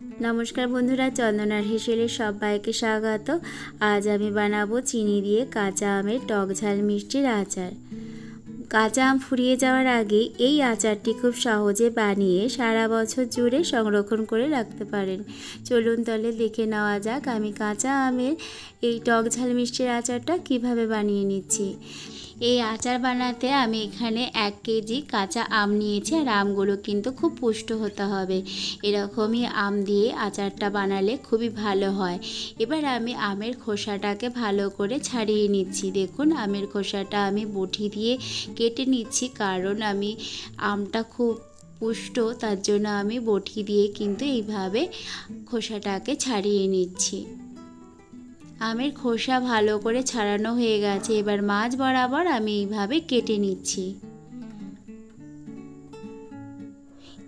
নমস্কার বন্ধুরা চন্দনার হেসেলে সবাইকে স্বাগত। আজ আমি বানাবো চিনি দিয়ে কাঁচা আমের টক ঝাল মিষ্টির আচার। কাঁচা আম ফুরিয়ে যাওয়ার আগে এই আচারটি খুব সহজে বানিয়ে সারা বছর জুড়ে সংরক্ষণ করে রাখতে পারেন। চলুন তাহলে দেখে নেওয়া যাক আমি কাঁচা আমের এই টক ঝাল মিষ্টির আচারটা কীভাবে বানিয়ে নিচ্ছি। এই আচার বানাতে আমি এখানে এক কেজি কাঁচা আম নিয়েছি আর আমগুলো কিন্তু খুব পুষ্ট হতে হবে। এরকমই আম দিয়ে আচারটা বানালে খুবই ভালো হয়। এবার আমি আমের খোসাটাকে ভালো করে ছাড়িয়ে নিচ্ছি। দেখুন, আমের খোসাটা আমি বটি দিয়ে কেটে নিচ্ছি কারণ আমি আমটা খুব পুষ্ট, তার জন্য আমি বটি দিয়ে কিন্তু এইভাবে খোসাটাকে ছাড়িয়ে নিচ্ছি। আমের খোসা ভালো করে ছাড়ানো হয়ে গেছে। এবার মাছ বরাবর আমি এইভাবে কেটে নিচ্ছি।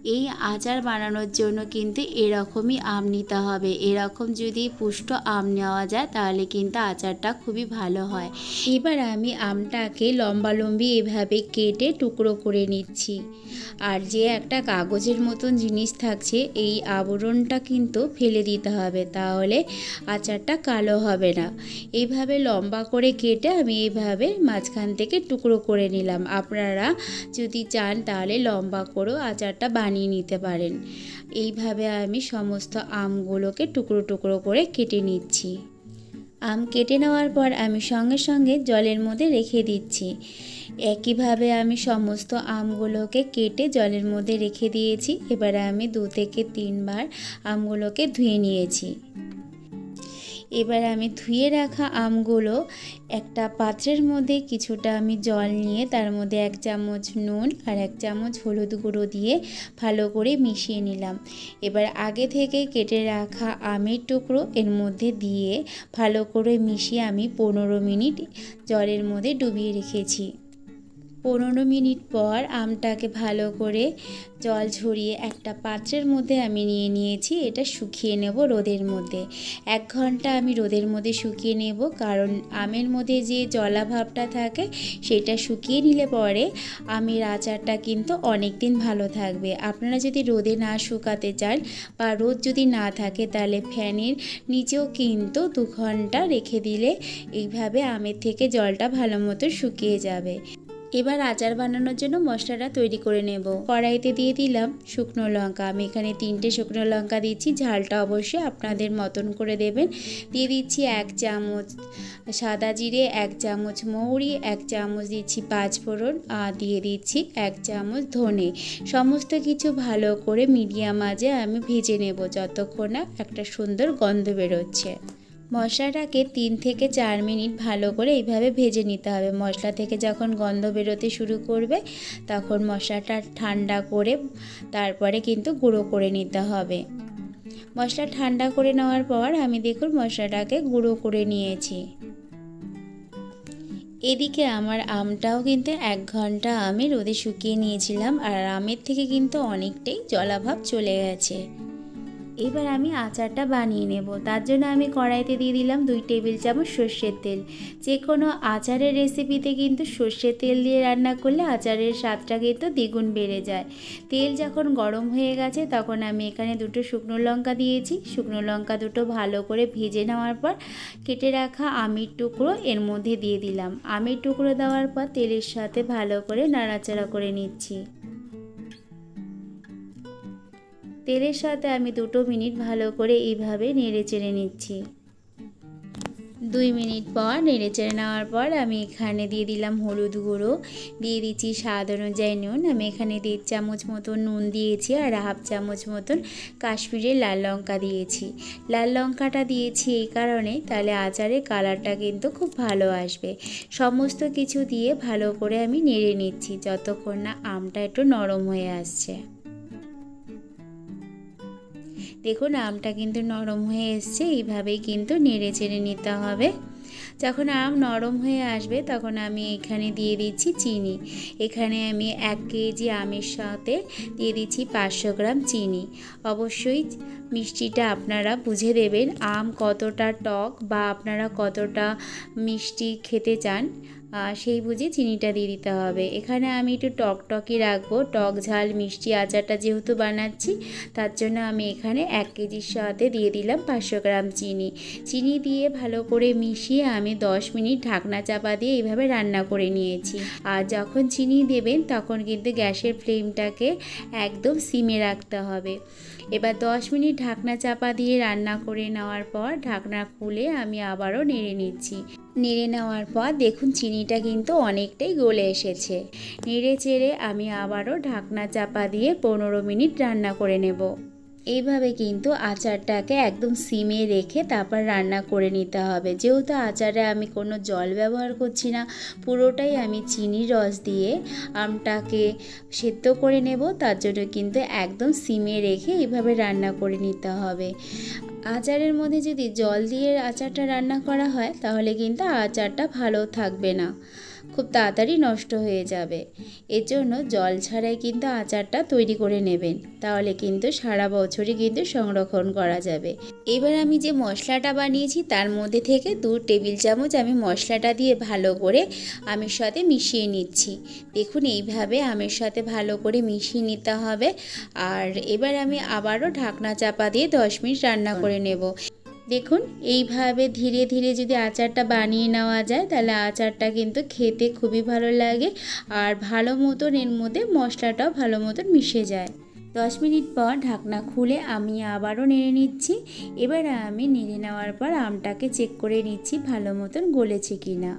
এই আচার বানানোর জন্য কিন্তু এরকমই আম নিতে হবে। এরকম যদি পুষ্ট আম নেওয়া যায়, তাহলে কিন্তু আচারটা খুবই ভালো হয়। এবার আমি আমটাকে লম্বালম্বি এভাবে কেটে টুকরো করে নিচ্ছি। আর যে একটা কাগজের মতন জিনিস থাকছে, এই আবরণটা কিন্তু ফেলে দিতে হবে, তাহলে আচারটা কালো হবে না। এইভাবে লম্বা করে কেটে আমি এইভাবে মাঝখান থেকে টুকরো করে নিলাম। আপনারা যদি চান, তাহলে লম্বা করেও আচারটা বানিয়ে নিতে পারেন। এইভাবে আমি সমস্ত আমগুলোকে টুকরো টুকরো করে কেটে নিচ্ছি। আম কেটে নেওয়ার পর আমি সঙ্গে সঙ্গে জলের মধ্যে রেখে দিচ্ছি। একইভাবে আমি সমস্ত আমগুলোকে কেটে জলের মধ্যে রেখে দিয়েছি। এবারে আমি দু থেকে তিনবার আমগুলোকে ধুয়ে নিয়েছি। এবার আমি ধুয়ে রাখা আমগুলো একটা পাত্রের মধ্যে কিছুটা আমি জল নিয়ে তার মধ্যে এক চামচ নুন আর এক চামচ হলুদ গুঁড়ো দিয়ে ভালো করে মিশিয়ে নিলাম। এবার আগে থেকে কেটে রাখা আমের টুকরো এর মধ্যে দিয়ে ভালো করে মিশিয়ে আমি পনেরো মিনিট জলের মধ্যে ডুবিয়ে রেখেছি। পনেরো মিনিট পর আমটাকে ভালো করে জল ঝরিয়ে একটা পাত্রের মধ্যে আমি নিয়ে নিয়েছি, এটা শুকিয়ে নেব রোদের মধ্যে। এক ঘণ্টা আমি রোদের মধ্যে শুকিয়ে নেব, কারণ আমের মধ্যে যে জলাভাবটা থাকে, সেটা শুকিয়ে নিলে পরে আমের আচারটা কিন্তু অনেক দিন ভালো থাকবে। আপনারা যদি রোদে না শুকাতে চান বা রোদ যদি না থাকে, তাহলে ফ্যানের নিচেও কিন্তু দু ঘণ্টা রেখে দিলে এইভাবে আমের থেকে জলটা ভালো মতো শুকিয়ে যাবে। এবার আচার বানানোর জন্য মশলাটা তৈরি করে নেব। কড়াইতে দিয়ে দিলাম শুকনো লঙ্কা। আমি এখানে তিনটে শুকনো লঙ্কা দিচ্ছি ঝালটা অবশ্যই আপনাদের মতন করে দেবেন। দিয়ে দিচ্ছি এক চামচ সাদা জিরে, এক চামচ মৌরি, এক চামচ দিচ্ছি পাঁচফোড়ন আর দিয়ে দিচ্ছি এক চামচ ধনে। সমস্ত কিছু ভালো করে মিডিয়াম আজে আমি ভেজে নেব যতক্ষণ না একটা সুন্দর গন্ধ বেরোচ্ছে। মশলাটাকে তিন থেকে চার মিনিট ভালো করে এইভাবে ভেজে নিতে হবে। মশলা থেকে যখন গন্ধ বেরোতে শুরু করবে, তখন মশলাটা ঠান্ডা করে তারপরে কিন্তু গুঁড়ো করে নিতে হবে। মশলা ঠান্ডা করে নেওয়ার পর আমি দেখুন মশলাটাকে গুঁড়ো করে নিয়েছি। এদিকে আমার আমটাও কিন্তু এক ঘণ্টা আমি রোদে শুকিয়ে নিয়েছিলাম, আর আমের থেকে কিন্তু অনেকটাই জলাভাব চলে গেছে। এবার আমি আচারটা বানিয়ে নেব। তার জন্য আমি কড়াইতে দিয়ে দিলাম দুই টেবিল চামচ সর্ষের তেল। যে কোনো আচারের রেসিপিতে কিন্তু সর্ষের তেল দিয়ে রান্না করলে আচারের স্বাদটা কিন্তু দ্বিগুণ বেড়ে যায়। তেল যখন গরম হয়ে গেছে, তখন আমি এখানে দুটো শুকনো লঙ্কা দিয়েছি। শুকনো লঙ্কা দুটো ভালো করে ভেজে নেওয়ার পর কেটে রাখা আমির টুকরো এর মধ্যে দিয়ে দিলাম। আমির টুকরো দেওয়ার পর তেলের সাথে ভালো করে নাড়াচাড়া করে নিচ্ছি। তেলের সাথে আমি দুটো মিনিট ভালো করে এইভাবে নেড়ে চেড়ে নিচ্ছি। দুই মিনিট পর নেড়ে চেড়ে নেওয়ার পর আমি এখানে দিয়ে দিলাম হলুদ গুঁড়ো, দিয়ে দিচ্ছি স্বাদ অনুযায়ী নুন। আমি এখানে দেড় চামচ মতন নুন দিয়েছি আর হাফ চামচ মতন কাশ্মীরের লাল লঙ্কা দিয়েছি। লাল লঙ্কাটা দিয়েছি এই কারণে তাহলে আচারের কালারটা কিন্তু খুব ভালো আসবে। সমস্ত কিছু দিয়ে ভালো করে আমি নেড়ে নিচ্ছি, যতক্ষণ না আমটা একটু নরম হয়ে আসছে। দেখুন, আমটা কিন্তু নরম হয়ে এসছে, এইভাবেই কিন্তু নেড়ে চেড়ে নিতে হবে। যখন আম নরম হয়ে আসবে, তখন আমি এখানে দিয়ে দিচ্ছি চিনি। এখানে আমি এক কেজি আমের সাথে দিয়ে দিচ্ছি পাঁচশো গ্রাম চিনি। অবশ্যই মিষ্টিটা আপনারা বুঝে দেবেন, আম কতটা টক বা আপনারা কতটা মিষ্টি খেতে চান। সেই বুঝে চিনিটা দিয়ে দিতে হবে। এখানে আমি একটু টক টকই রাখব। টক ঝাল, মিষ্টি আচারটা যেহেতু বানাচ্ছি, তার জন্য আমি এখানে এক কেজির সাথে দিয়ে দিলাম পাঁচশো গ্রাম চিনি। চিনি দিয়ে ভালো করে মিশিয়ে আমি দশ মিনিট ঢাকনা চাপা দিয়ে এইভাবে রান্না করে নিয়েছি। আর যখন চিনি দেবেন, তখন কিন্তু গ্যাসের ফ্লেমটাকে একদম সিমে রাখতে হবে। এবার দশ মিনিট ঢাকনা চাপা দিয়ে রান্না করে নেওয়ার পর ঢাকনা খুলে আমি আবারও নেড়ে নিচ্ছি। নেড়ে নেওয়ার পর দেখুন চিনিটা কিন্তু অনেকটাই গলে এসেছে। নেড়ে চেড়ে আমি আবারও ঢাকনা চাপা দিয়ে পনেরো মিনিট রান্না করে নেব। এইভাবে কিন্তু আচারটাকে একদম সিমে রেখে তারপর রান্না করে নিতে হবে। যেহেতু আচারে আমি কোনো জল ব্যবহার করছি না, পুরোটাই আমি চিনির রস দিয়ে আমটাকে সেদ্ধ করে নেব, তার জন্য কিন্তু একদম সিমে রেখে এইভাবে রান্না করে নিতে হবে। আচারের মধ্যে যদি জল দিয়ে আচারটা রান্না করা হয়, তাহলে কিন্তু আচারটা ভালো থাকবে না। খুব তাড়াতাড়ি নষ্ট হয়ে যাবে। এর জন্য জল ছাড়াই কিন্তু আচারটা তৈরি করে নেবেন। তাহলে কিন্তু সারা বছরই কিন্তু সংরক্ষণ করা যাবে। এবার আমি যে মশলাটা বানিয়েছি, তার মধ্যে থেকে দু টেবিল চামচ আমি মশলাটা দিয়ে ভালো করে আমের সাথে মিশিয়ে নিচ্ছি। দেখুন, এইভাবে আমের সাথে ভালো করে মিশিয়ে নিতে হবে। আর এবার আমি আবারও ঢাকনা চাপা দিয়ে দশ মিনিট রান্না করে নেব। দেখুন, এইভাবে ধীরে ধীরে যদি আচারটা বানিয়ে নেওয়া যায়, তাহলে আচারটা কিন্তু খেতে খুবই ভালো লাগে আর ভালো মতন এর মধ্যে মশলাটাও ভালো মতন মিশে যায়। দশ মিনিট পর ঢাকনা খুলে আমি আবারও নেড়ে নিচ্ছি। এবার আমি নেড়ে নেওয়ার পর আমটাকে চেক করে নিচ্ছি ভালো মতন গলেছে কি না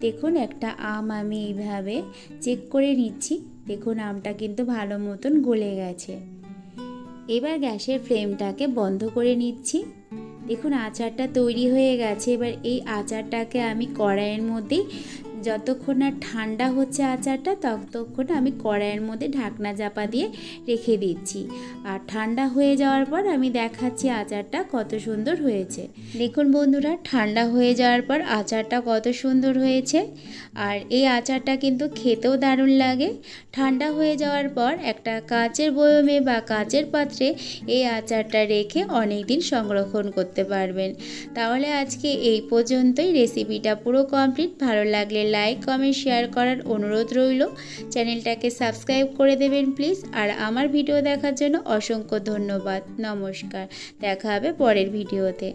দেখুন, একটা আম আমি এইভাবে চেক করে নিচ্ছি। দেখুন, আমটা কিন্তু ভালো মতন গলে গেছে। এবার গ্যাসের ফ্লেমটাকে বন্ধ করে নিচ্ছি। দেখুন আচারটা তৈরি হয়ে গেছে। এবার এই আচারটাকে আমি কড়াইয়ের মধ্যেই যতক্ষণ না ঠান্ডা হচ্ছে আচারটা, ততক্ষণ আমি কড়াইয়ের মধ্যে ঢাকনা চাপা দিয়ে রেখে দিচ্ছি। আর ঠান্ডা হয়ে যাওয়ার পর আমি দেখাচ্ছি আচারটা কত সুন্দর হয়েছে। দেখুন বন্ধুরা, ঠান্ডা হয়ে যাওয়ার পর আচারটা কত সুন্দর হয়েছে। আর এই আচারটা কিন্তু খেতেও দারুণ লাগে। ঠান্ডা হয়ে যাওয়ার পর একটা কাচের বয়মে বা কাচের পাত্রে এই আচারটা রেখে অনেক দিন সংরক্ষণ করতে পারবেন। তাহলে আজকে এই পর্যন্তই। রেসিপিটা পুরো কমপ্লিট। ভালো লাগলে লাইক, কমেন্ট, শেয়ার করার অনুরোধ রইল। চ্যানেলটাকে সাবস্ক্রাইব করে দেবেন প্লিজ। আর আমার ভিডিও দেখার জন্য অসংখ্য ধন্যবাদ। নমস্কার। দেখা হবে পরের ভিডিওতে।